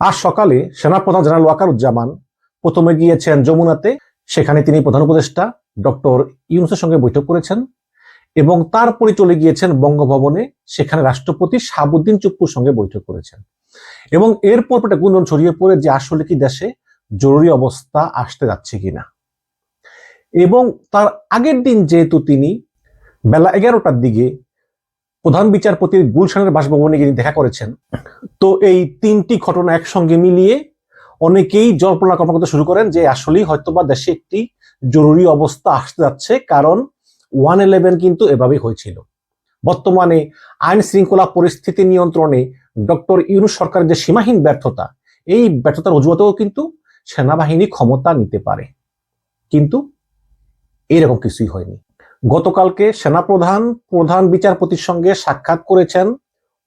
আজ সকালে সেনাপ্রধান জেনারেল ওয়াকারুজ্জামান প্রথমে গিয়েছেন যমুনাতে। সেখানে তিনি প্রধান উপদেষ্টা ডক্টর ইউনুসের সঙ্গে বৈঠক করেছেন এবং তারপরে চলে গিয়েছেন বঙ্গভবনে। সেখানে রাষ্ট্রপতি শাহাবুদ্দিন চুপ্পুর সঙ্গে বৈঠক করেছেন। এবং এরপর একটা গুঞ্জন ছড়িয়ে পড়ে যে আসলে কি দেশে জরুরি অবস্থা আসতে যাচ্ছে কিনা। এবং তার আগের দিন যেহেতু তিনি বেলা এগারোটার দিকে প্রধান বিচারপতির গুলশানের বাসভবনে গিয়ে দেখা করেছেন, তো এই তিনটি ঘটনা একসঙ্গে মিলিয়ে অনেকেই জল্পনা কল্পনা করতে শুরু করেন যে আসলেই হয়তোবা দেশে একটি জরুরি অবস্থা আসতে যাচ্ছে, কারণ ওয়ান ইলেভেন কিন্তু এভাবেই হয়েছিল। বর্তমানে আইন শৃঙ্খলা পরিস্থিতি নিয়ন্ত্রণে ডক্টর ইউনুস সরকারের যে সীমাহীন ব্যর্থতা, এই ব্যর্থতার অজুহাতেও কিন্তু সেনাবাহিনী ক্ষমতা নিতে পারে। কিন্তু এইরকম কিছুই হয়নি। গতকালকে সেনাপ্রধান, প্রধান বিচারপতির সঙ্গে সাক্ষাৎ করেছেন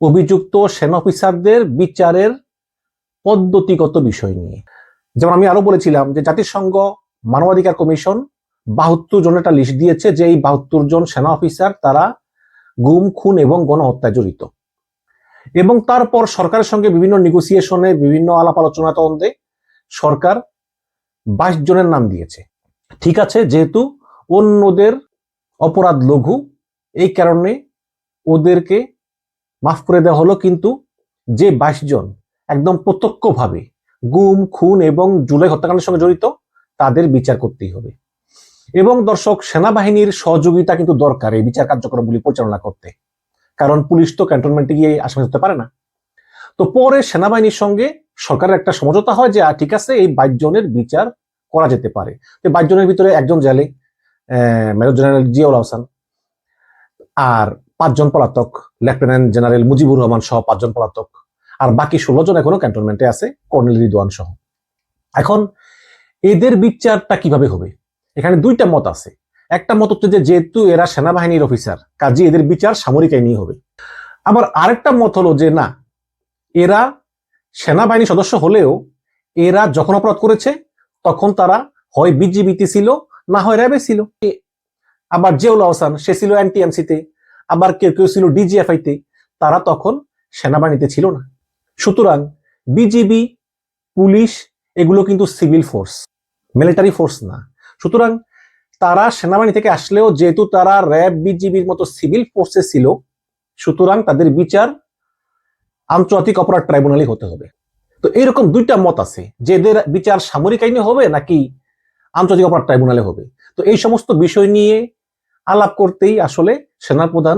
অভিযুক্ত সেনা অফিসারদের বিচারের পদ্ধতিগত বিষয় নিয়ে। যেমন আমি আরও বলেছিলাম যে জাতিসংঘ মানবাধিকার কমিশন বাহাত্তর জন একটা লিস্ট দিয়েছে যে এই বাহাত্তর জন সেনা অফিসার তারা গুম, খুন এবং গণহত্যায় জড়িত। এবং তারপর সরকারের সঙ্গে বিভিন্ন নেগোসিয়েশনে বিভিন্ন আলাপ আলোচনা তদন্তে সরকার বাইশ জনের নাম দিয়েছে। ঠিক আছে, যেহেতু অন্যদের অপরাধ লঘু। এই কারণে ওদেরকে মাফ করে দেওয়া হলো, কিন্তু যে বাইশ জন একদম প্রত্যক্ষভাবে গুম, খুন এবং জুলাই হত্যাকাণ্ডের সঙ্গে জড়িত, তাদের বিচার করতেই হবে। এবং দর্শক, সেনাবাহিনীর সহযোগিতা কিন্তু দরকার এই বিচার কার্যক্রমগুলি পরিচালনা করতে। কারণ পুলিশ তো ক্যান্টনমেন্টে গিয়ে আসামি হতে পারে না। তো পরে সেনাবাহিনীর সঙ্গে সরকারের একটা সমঝোতা হয় যে ঠিক আছে, এই বাইশ জনের বিচার করা যেতে পারে। বাইশ জনের ভিতরে একজন জেলে মেজর জেনারেল জিয়াউল হাসান আর পাঁচজন পলাতক, লেফটেন্যান্ট জেনারেল মুজিবুর রহমান সহ পাঁচজন পলাতক। আর বাকি ষোলো জন এখনও ক্যান্টনমেন্টে আছে, কর্নেল রিদওয়ান সহ। এখন এদের বিচারটা কীভাবে হবে? এখানে দুইটা মত আছে। একটা মত হচ্ছে যে, যেহেতু এরা সেনাবাহিনীর অফিসার কাজে এদের বিচার সামরিক আইনই হবে। আবার আরেকটা মত হলো যে, না, এরা সেনাবাহিনী সদস্য হলেও এরা যখন অপরাধ করেছে, তখন তারা হয় বিজিবিতে ছিল না হয় র্যাবে ছিল। আবার জিয়াউল আহসান, সে ছিল এনটিএমসিতে আবার কেউ কেউ ছিল ডিজিএফআই তে তারা তখন সেনাবাহিনীতে ছিল না। সুতরাং বিজিবি পুলিশ এগুলো কিন্তু সিভিল ফোর্স, মিলিটারি ফোর্স না। সুতরাং তারা সেনাবাহিনী থেকে আসলেও যেহেতু তারা র্যাব বিজিবির মতো সিভিল ফোর্সে ছিল, সুতরাং তাদের বিচার আন্তর্জাতিক অপরাধ ট্রাইব্যুনালই হতে হবে। তো এইরকম দুইটা মত আছে। যে এদের বিচার সামরিক আইনে হবে নাকি আন্তর্জাতিক অপরাধ ট্রাইব্যুনালে হবে। তো এই সমস্ত বিষয় নিয়ে আলাপ করতেই আসলে সেনাপ্রধান, প্রধান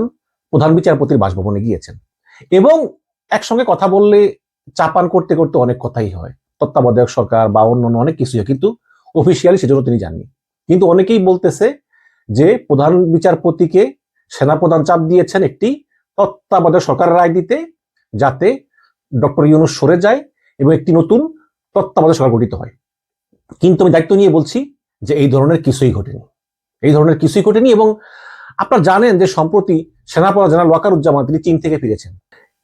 প্রধান বিচারপতির বাসভবনে গিয়েছেন। এবং একসঙ্গে কথা বললে চাপান করতে করতে অনেক কথাই হয়। তত্ত্বাবধায়ক সরকার বা অন্যান্য অনেক হয়। কিন্তু অফিসিয়ালি সেজন্য তিনি জাননি কিন্তু অনেকেই বলতেছে যে প্রধান বিচারপতিকে সেনাপ্রধান চাপ দিয়েছেন একটি তত্ত্বাবধায়ক সরকারের রায় দিতে, যাতে ডক্টর ইউনুস সরে যায় এবং একটি নতুন তত্ত্বাবধায়ক সরকার গঠিত হয়। কিন্তু আমি দায়িত্ব নিয়ে বলছি যে এই ধরনের কিছুই ঘটেনি। এই ধরনের কিছুই ঘটেনি এবং আপনারা জানেন যে সম্প্রতি সেনাপ্রধান জেনারেল ওয়াকারুজ্জামান তিনি চীন থেকে ফিরেছেন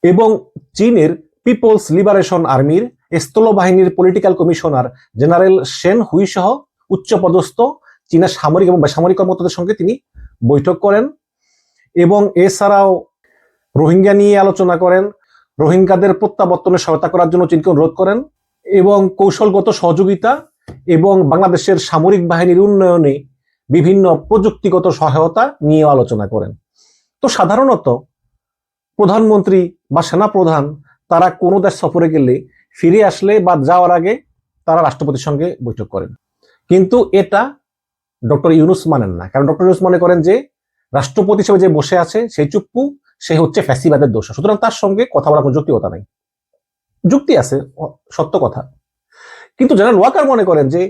এবং চীনের পিপলস লিবারেশন আর্মির স্থল বাহিনীর political commissioner general Sen Hui সহ উচ্চপদস্থ চীনের সামরিক এবং বেসামরিক কর্মকর্তাদের সঙ্গে তিনি বৈঠক করেন এবং এছাড়াও রোহিঙ্গা নিয়ে আলোচনা করেন, রোহিঙ্গাদের প্রত্যাবর্তনে সহায়তা করার জন্য চীনকে অনুরোধ করেন এবং কৌশলগত সহযোগিতা এবং বাংলাদেশের সামরিক বাহিনীর উন্নয়নে বিভিন্ন প্রযুক্তিগত সহায়তা নিয়ে আলোচনা করেন। তো সাধারণত প্রধানমন্ত্রী বা সেনাপ্রধান তারা কোনো দেশ সফরে গেলে ফিরে আসলে বা যাওয়ার আগে তারা রাষ্ট্রপতির সঙ্গে বৈঠক করেন। কিন্তু এটা ডক্টর ইউনুস মানেন না। কারণ ডক্টর ইউনুস মনে করেন যে রাষ্ট্রপতি হিসেবে যে বসে আছে, সেই চুপ্পু, সে হচ্ছে ফ্যাসিবাদের দোষ। সুতরাং তার সঙ্গে কথা বলার কোনো যুক্তিকতা নাই। যুক্তি আছে, সত্য কথা। কিন্তু জেনারেল ওয়াকার মনে করেন যে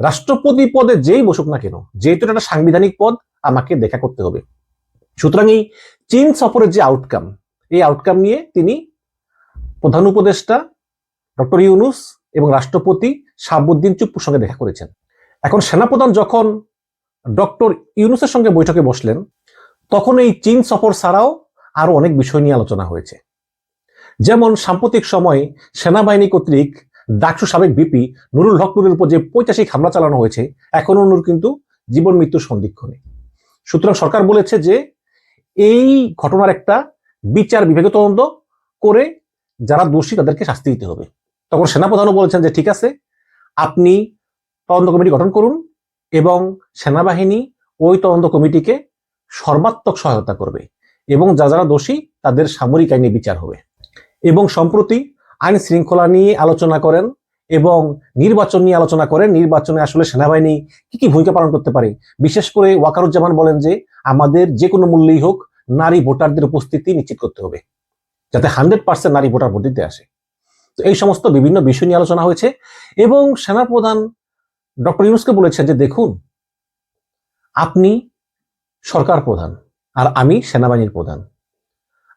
রাষ্ট্রপতি পদে যেই বসুক না কেন, যেহেতু একটা সাংবিধানিক পদ, আমাকে দেখা করতে হবে। সুতরাং এই চীন সফরের যে আউটকাম এই আউটকাম নিয়ে তিনি প্রধান উপদেষ্টা ডক্টর ইউনুস এবং রাষ্ট্রপতি শাহাবুদ্দিন চুপ্পুর সঙ্গে দেখা করেছেন। এখন সেনাপ্রধান যখন ডক্টর ইউনুসের সঙ্গে বৈঠকে বসলেন, তখন এই চীন সফর ছাড়াও আরও অনেক বিষয় নিয়ে আলোচনা হয়েছে। যেমন সাম্প্রতিক সময়ে সেনাবাহিনী কর্তৃক ডাকসু সাবেক বিপি নুরুল হক নুরের উপর যে পৈচাসিক হামলা চালানো হয়েছে এখনও নুর কিন্তু জীবন মৃত্যুর সন্দিক্ষণে। সুতরাং সরকার বলেছে যে এই ঘটনার একটা বিচার বিভাগীয় তদন্ত করে যারা দোষী তাদেরকে শাস্তি দিতে হবে। তখন সেনাপ্রধানও বলেছেন যে ঠিক আছে, আপনি তদন্ত কমিটি গঠন করুন এবং সেনাবাহিনী ওই তদন্ত কমিটিকে সর্বাত্মক সহায়তা করবে এবং যা যারা দোষী তাদের সামরিক আইনে বিচার হবে। এবং সম্প্রতি আইন শৃঙ্খলা নিয়ে আলোচনা করেন এবং নির্বাচন নিয়ে আলোচনা করেন। নির্বাচনে আসলে সেনাবাহিনী কি কি ভূমিকা পালন করতে পারে? বিশেষ করে ওয়াকারুজ্জামান বলেন যে, আমাদের যে কোনো মূল্যেই হোক নারী ভোটারদের উপস্থিতি নিশ্চিত করতে হবে, যাতে হান্ড্রেড পার্সেন্ট নারী ভোটার ভোট দিতে আসে। তো এই সমস্ত বিভিন্ন বিষয় নিয়ে আলোচনা হয়েছে এবং সেনাপ্রধান ডক্টর ইউনুসকে বলেছেন যে, দেখুন, আপনি সরকার প্রধান আর আমি সেনাবাহিনীর প্রধান।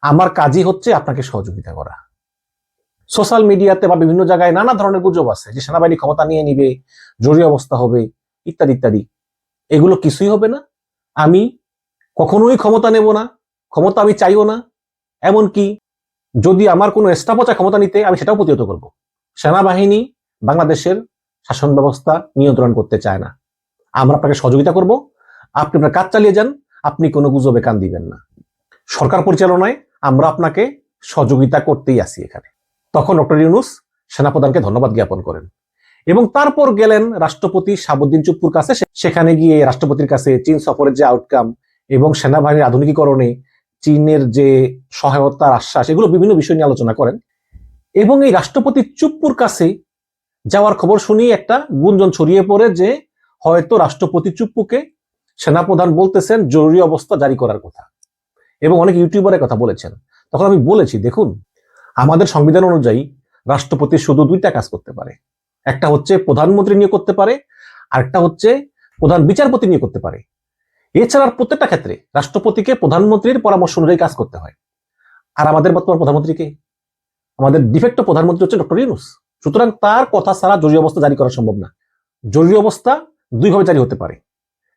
আমার কাজই হচ্ছে আপনাকে সহযোগিতা করা। সোশ্যাল মিডিয়াতে বা বিভিন্ন জায়গায় নানা ধরনের গুজব আছে, যে সেনাবাহিনী ক্ষমতা নিয়ে নিবে, জরুরি অবস্থা হবে, ইত্যাদি ইত্যাদি। এগুলো কিছুই হবে না। আমি কখনোই ক্ষমতা নেব না, ক্ষমতা আমি চাইও না। এমনকি যদি আমার কোনো স্টাফও ক্ষমতা নিতে, আমি সেটাও প্রতিহত করব। সেনাবাহিনী বাংলাদেশের শাসন ব্যবস্থা নিয়ন্ত্রণ করতে চায় না। আমরা আপনাকে সহযোগিতা করব। আপনি আপনার কাজ চালিয়ে যান, আপনি কোনো গুজবে কান দিবেন না। সরকার পরিচালনায় আমরা আপনাকে সহযোগিতা করতেই আসি এখানে। তখন ডক্টর ইউনুস সেনাপ্রধানকে ধন্যবাদ জ্ঞাপন করেন। এবং তারপর গেলেন রাষ্ট্রপতি সাবুদ্দিন চুপ্পুর কাছে। সেখানে গিয়ে রাষ্ট্রপতির কাছে চীন সফরের যে আউটকাম এবং সেনাবাহিনীর আধুনিকীকরণে, চীনের যে সহায়তার আশ্বাস, এগুলো বিভিন্ন বিষয় নিয়ে আলোচনা করেন। এবং এই রাষ্ট্রপতি চুপ্পুর কাছে যাওয়ার খবর শুনিয়ে একটা গুঞ্জন ছড়িয়ে পড়ে যে, হয়তো রাষ্ট্রপতি চুপ্পুকে সেনাপ্রধান বলতেছেন জরুরি অবস্থা জারি করার কথা। এবং অনেক ইউটিউবারের কথা বলেছেন। তখন আমি বলেছি, দেখুন আমাদের সংবিধান অনুযায়ী রাষ্ট্রপতি শুধু দুইটা কাজ করতে পারে। একটা হচ্ছে প্রধানমন্ত্রী নিয়ে করতে পারে, আরেকটা হচ্ছে প্রধান বিচারপতি নিয়ে করতে পারে। এছাড়া প্রত্যেকটা ক্ষেত্রে রাষ্ট্রপতিকে প্রধানমন্ত্রীর পরামর্শ অনুযায়ী কাজ করতে হয়। আর আমাদের বর্তমান প্রধানমন্ত্রীকে আমাদের ডিফেক্ট প্রধানমন্ত্রী হচ্ছে ডক্টর ইউনুস। সুতরাং তার কথা ছাড়া জরুরি অবস্থা জারি করা সম্ভব না। জরুরি অবস্থা দুইভাবে জারি হতে পারে।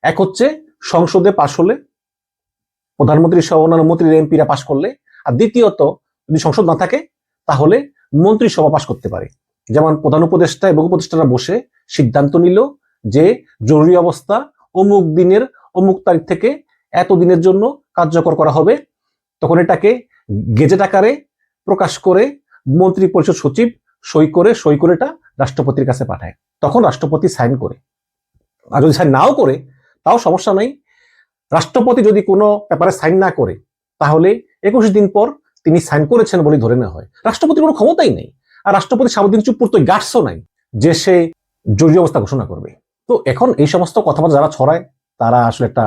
এক হচ্ছে সংসদে পাশ হলে, প্রধানমন্ত্রী সহ অন্যান্য মন্ত্রীর এমপিরা পাশ করলে, আর দ্বিতীয়ত যদি সংসদ না থাকে, তাহলে মন্ত্রিসভা পাশ করতে পারে। যেমন প্রধান উপদেষ্টা এবং উপদেষ্টারা বসে সিদ্ধান্ত নিল যে জরুরি অবস্থা অমুক দিনের, অমুক তারিখ থেকে এত দিনের জন্য কার্যকর করা হবে। তখন এটাকে গেজেট আকারে প্রকাশ করে মন্ত্রী পরিষদ সচিব সই করে সই করে এটা রাষ্ট্রপতির কাছে পাঠায়। তখন রাষ্ট্রপতি সাইন করে। আর যদি সাইন নাও করে, তাও সমস্যা নাই। রাষ্ট্রপতি যদি কোনো ব্যাপারে সাইন না করে, তাহলে একুশ দিন পর তিনি সাইন করেছেন বলে ধরে নেওয়া হয়। রাষ্ট্রপতির কোনো ক্ষমতাই নেই। আর রাষ্ট্রপতি সারাদিন চুপ করতে গার্ডসও নাই, যে সে জরুরি অবস্থা ঘোষণা করবে। তো এখন এই সমস্ত কথাবার্তা যারা ছড়ায়, তারা আসলে একটা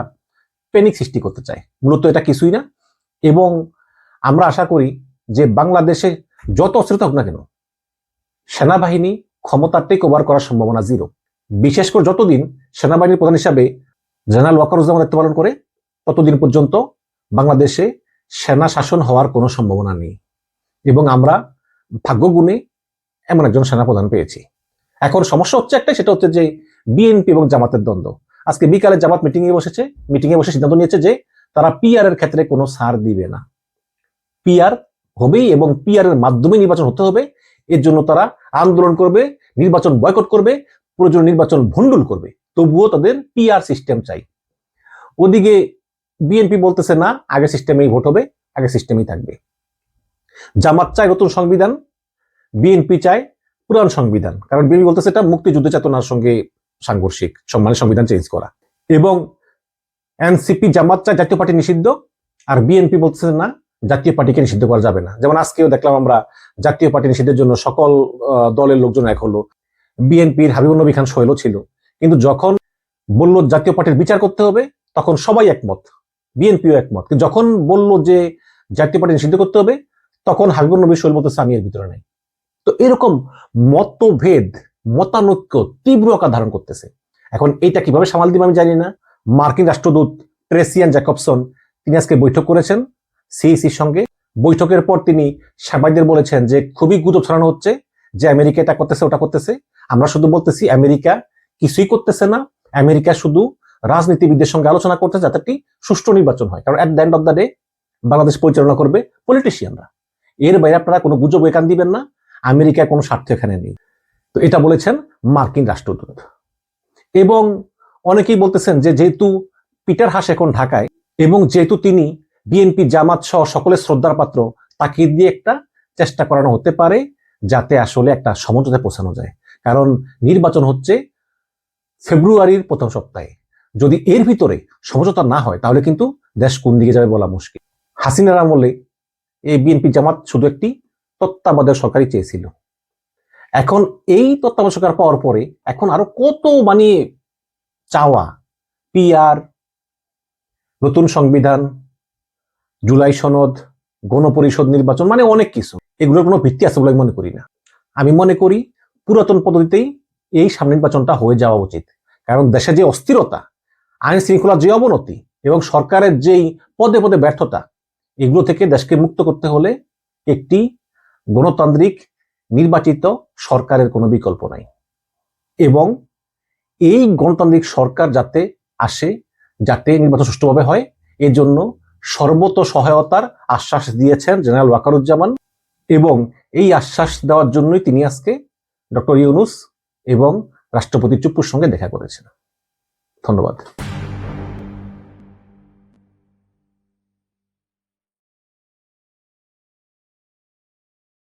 প্যানিক সৃষ্টি করতে চায়। মূলত এটা কিছুই না। এবং আমরা আশা করি যে বাংলাদেশে যত অস্থিরতা হোক না কেন, সেনাবাহিনী ক্ষমতা টেক ওভার করার সম্ভাবনা জিরো বিশেষ করে যতদিন সেনাবাহিনীর প্রধান হিসাবে জেনারেল ওয়াকারুজ্জামান দায়িত্ব পালন করে, ততদিন পর্যন্ত বাংলাদেশে সেনা শাসন হওয়ার কোনো সম্ভাবনা নেই। এবং আমরা ভাগ্যগুণে এমন একজন সেনাপ্রধান পেয়েছি। এখন সমস্যা হচ্ছে একটাই, সেটা হচ্ছে যে বিএনপি এবং জামাতের দ্বন্দ্ব। আজকে বিকালে জামাত মিটিং এ বসেছে মিটিং এ বসে সিদ্ধান্ত নিয়েছে যে তারা পিআর এর ক্ষেত্রে কোনো ছাড় দিবে না। পিআর হবেই এবং পিআর এর মাধ্যমে নির্বাচন হতে হবে। এর জন্য তারা আন্দোলন করবে, নির্বাচন বয়কট করবে প্রয়োজন নির্বাচন ভণ্ডুল করবে। তবুও তাদের পিআর সিস্টেম চাই। ওদিকে বিএনপি বলতেছে না আগে সিস্টেমেই ভোট হবে আগে সিস্টেমেই থাকবে। জামাত চায় নতুন সংবিধান বিএনপি চায় পুরান সংবিধান। কারণ বিএনপি বলতেছে এটা মুক্তিযুদ্ধ চেতনার সঙ্গে সাংঘর্ষিক, সম্মানের সংবিধান চেঞ্জ করা। এবং এনসিপি জামাত চায় জাতীয় পার্টি নিষিদ্ধ, আর বিএনপি বলতেছে না, জাতীয় পার্টিকে নিষিদ্ধ করা যাবে না। যেমন আজকেও দেখলাম আমরা জাতীয় পার্টি নিষিদ্ধের জন্য সকল দলের লোকজন এক হলো। বিএনপির হাবিবুল নবী খান সোহেলও ছিল। কিন্তু যখন বলল জাতীয় পার্টির বিচার করতে হবে, তখন সবাই একমত। বিএনপিও একমত। যখন বলল যে জাতীয় পার্টি নিষিদ্ধ করতে হবে, তখন হাবিবুল নবী সোহেল বলতেছে আমি এর ভিতরে নাই। তো এরকম মতভেদ, মতানৈক্য তীব্র আকার ধারণ করতেছে। এখন এটা কীভাবে সামাল দিবে আমি জানি না। মার্কিন রাষ্ট্রদূত ট্রেসিয়ান জ্যাকবসন, তিনি আজকে বৈঠক করেছেন সিইসির সঙ্গে। বৈঠকের পর তিনি সাংবাদিকদের বলেছেন যে খুবই গুজব ছড়ানো হচ্ছে যে আমেরিকা এটা করতেছে, ওটা করতেছে। আমরা শুধু বলতেছি আমেরিকা কিছুই করতেছে না। আমেরিকা শুধু রাজনীতিবিদদের সঙ্গে আলোচনা করতে যাতে একটি সুষ্ঠু নির্বাচন হয়। কারণ at the end of the day Bangladesh পরিচালনা করবে পলিটিশিয়ানরা এর বাইরে আপনারা কোনো গুজব এখান দিবেন না। আমেরিকার কোনো স্বার্থ এখানে নেই। তো এটা বলেছেন মার্কিন রাষ্ট্রদূত। এবং অনেকেই বলতেছেন যে যেহেতু পিটার হাস এখন ঢাকায়, এবং যেহেতু তিনি বিএনপি জামাত সহ সকলের শ্রদ্ধার পাত্র, তাকে দিয়ে একটা চেষ্টা করানো হতে পারে, যাতে আসলে একটা সমঝোতায় পৌঁছানো যায়। কারণ নির্বাচন হচ্ছে ফেব্রুয়ারির প্রথম সপ্তাহে। যদি এর ভিতরে সমঝোতা না হয়, তাহলে কিন্তু দেশ কোন দিকে যাবে বলা মুশকিল। হাসিনার আমলে এই বিএনপি জামাত শুধু একটি তত্ত্বাবধায়ক সরকারই চেয়েছিল। এখন এই তত্ত্বাবধায়ক সরকার পাওয়ার পরে এখন আরও কত মানে চাওয়া, পিআর, নতুন সংবিধান, জুলাই সনদ, গণপরিষদ নির্বাচন মানে অনেক কিছু। এগুলোর কোনো ভিত্তি আছে বলে আমি মনে করি না। আমি মনে করি পুরাতন পদ্ধতিতেই এই সামনে নির্বাচনটা হয়ে যাওয়া উচিত। কারণ দেশে যে অস্থিরতা আইন শৃঙ্খলার যে অবনতি এবং সরকারের যেই পদে পদে ব্যর্থতা, এগুলো থেকে দেশকে মুক্ত করতে হলে একটি গণতান্ত্রিক নির্বাচিত সরকারের কোনো বিকল্প নাই। এবং এই গণতান্ত্রিক সরকার যাতে আসে, যাতে নির্বাচন সুষ্ঠুভাবে হয়, এর জন্য সর্বত সহায়তার আশ্বাস দিয়েছেন জেনারেল ওয়াকারুজ্জামান এবং এই আশ্বাস দেওয়ার জন্যই তিনি আজকে ডক্টর ইউনুস এবং রাষ্ট্রপতি চুপ্পুর সঙ্গে দেখা করেছেন। ধন্যবাদ।